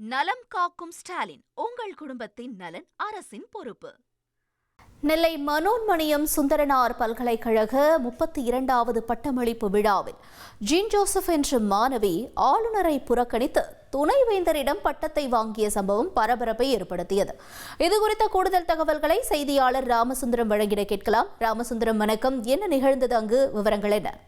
நலம் காக்கும் ஸ்டாலின் உங்கள் குடும்பத்தின் நலன் அரசின் பொறுப்பு. நெல்லை மனோன்மணியம் சுந்தரனார் பல்கலைக்கழக முப்பத்தி இரண்டாவது பட்டமளிப்பு விழாவில் ஜீன் ஜோசப் என்ற மாணவி ஆளுநரை புறக்கணித்து துணைவேந்தரிடம் பட்டத்தை வாங்கிய சம்பவம் பரபரப்பை ஏற்படுத்தியது. இதுகுறித்த கூடுதல் தகவல்களை செய்தியாளர் ராமசுந்தரம் வழங்கிட கேட்கலாம். ராமசுந்தரம் வணக்கம். என்ன நிகழ்ந்தது அங்கு? விவரங்கள் என்ன?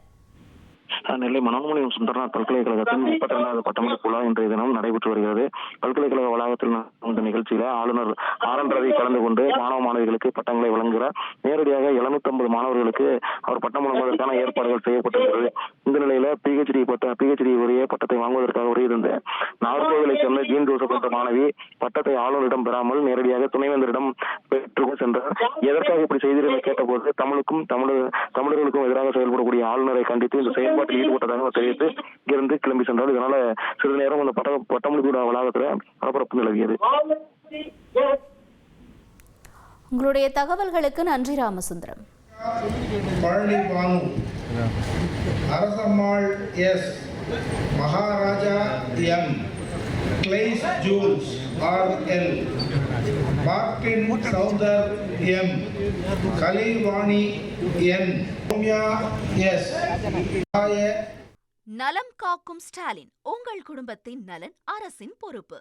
நெல்லை மனோன்மணியம் சுந்தரனார் பல்கலைக்கழகத்தின் முப்பத்தி இரண்டாவது பட்டமளிப்பு விழா இன்றைய தினம் நடைபெற்று வருகிறது. பல்கலைக்கழக வளாகத்தில் நடந்த நிகழ்ச்சியில ஆளுநர் ஆர் என் ரவி கலந்து கொண்டு மாணவ மாணவிகளுக்கு பட்டங்களை வழங்குகிறார் நேரடியாக 750 மாணவர்களுக்கு அவர் பட்டம் வழங்குவதற்கான ஏற்பாடுகள் செய்யப்பட்டிருக்கிறது இந்த நிலையில பிஹெச்டி பட்ட பிஹெச்டி உரிய பட்டத்தை வாங்குவதற்காக உரையிருந்த நாகர்கோவிலை சேர்ந்த ஜீன் ஜோசப் என்ற மாணவி பட்டத்தை ஆளுநரிடம் பெறாமல் நேரடியாக துணைவேந்தரிடம் பெற்று சென்றார். எதற்காக இப்படி செய்தீர்கள் கேட்டபோது தமிழுக்கும் தமிழ் தமிழர்களுக்கும் எதிராக செயல்படக்கூடிய ஆளுநரை கண்டித்து இந்த செயல்பாட்டில் ஈடுபட்டதாக அவர் தெரிவித்து இங்கிருந்து கிளம்பி சென்றார் இதனால சிறிது நேரம் அந்த பட்ட பட்டமளிப்பு விழா வளாகத்துல பரபரப்பு நிலவியது. உங்களுடைய தகவல்களுக்கு நன்றி Ramasundaram. Palani Banu Arasammal S. Maharaja M. கிளைஸ் Jules R L Martin Soundar M Kalaivani N S நலம் காக்கும் ஸ்டாலின் உங்கள் குடும்பத்தின் நலன் அரசின் பொறுப்பு.